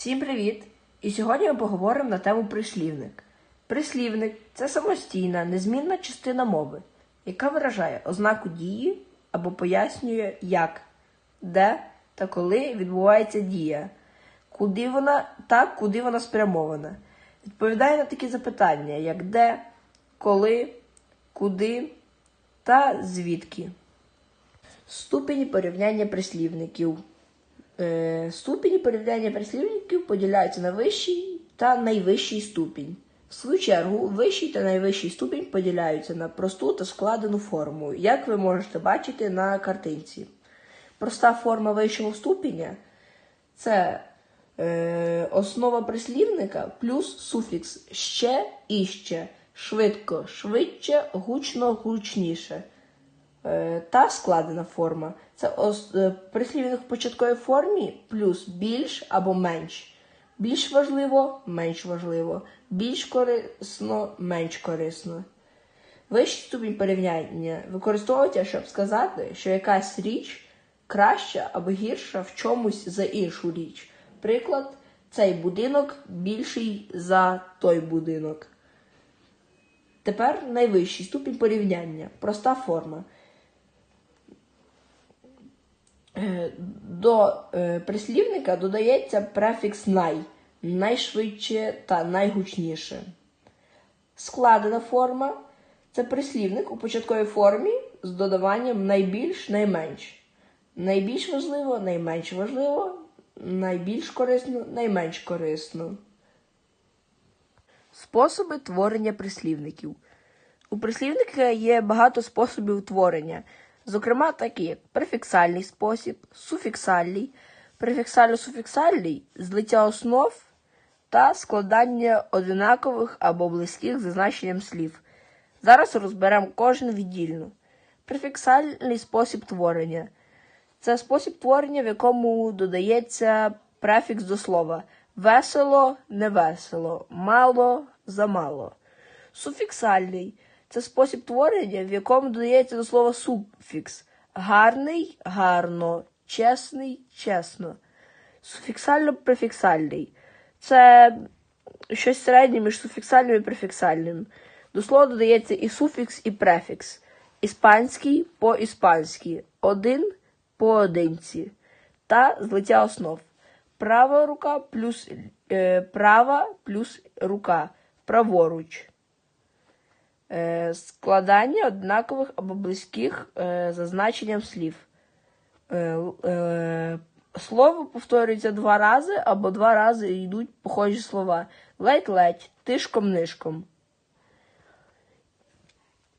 Всім привіт! І сьогодні ми поговоримо на тему прислівник. Прислівник це самостійна, незмінна частина мови, яка виражає ознаку дії або пояснює, як, де та коли відбувається дія, куди вона та куди вона спрямована. Відповідає на такі запитання, як де, коли, куди та звідки. Ступені порівняння прислівників. Е, Ступені порівняння прислівників поділяються на вищий та найвищий ступінь. В свою чергу, вищий та найвищий ступінь поділяються на просту та складену форму, як ви можете бачити на картинці. Проста форма вищого ступеня це е, основа прислівника плюс суфікс ще іще, швидко, швидше, гучно, гучніше. Е, та складена форма. Це е, прислівник в початковій формі плюс більш або менш. Більш важливо, менш важливо. Більш корисно, менш корисно. Вищий ступінь порівняння використовується, щоб сказати, що якась річ краща або гірша в чомусь за іншу річ. Приклад, цей будинок більший за той будинок. Тепер найвищий ступінь порівняння. Проста форма. Е, До е, прислівника додається префікс най, найшвидше та найгучніше. Складена форма це прислівник у початковій формі з додаванням найбільш найменш. Найбільш важливо, найменш важливо, найбільш корисно, найменш корисно. Способи творення прислівників. У прислівника є багато способів творення, зокрема такі як префіксальний спосіб, суфіксальний, префіксально-суфіксальний, злиття основ та складання одинакових або близьких за значенням слів. Зараз розберемо кожен віддільно. Префіксальний спосіб творення. Це спосіб творення, в якому додається префікс до слова весело, невесело, мало, замало. Суфіксальний це спосіб творення, в якому додається до слова суфікс гарний, гарно, чесний, чесно. Суфіксально-префіксальний це щось середнє між суфіксальним і префіксальним. До слова додається і суфікс, і префікс. Іспанський по іспанськи, один по одинці та злиття основ. Права рука плюс е, права плюс рука. Праворуч. Е, складання однакових або близьких е, за значенням слів. Е, слово повторюється два рази або два рази йдуть похожі слова. Ледь-ледь, тишком-нишком.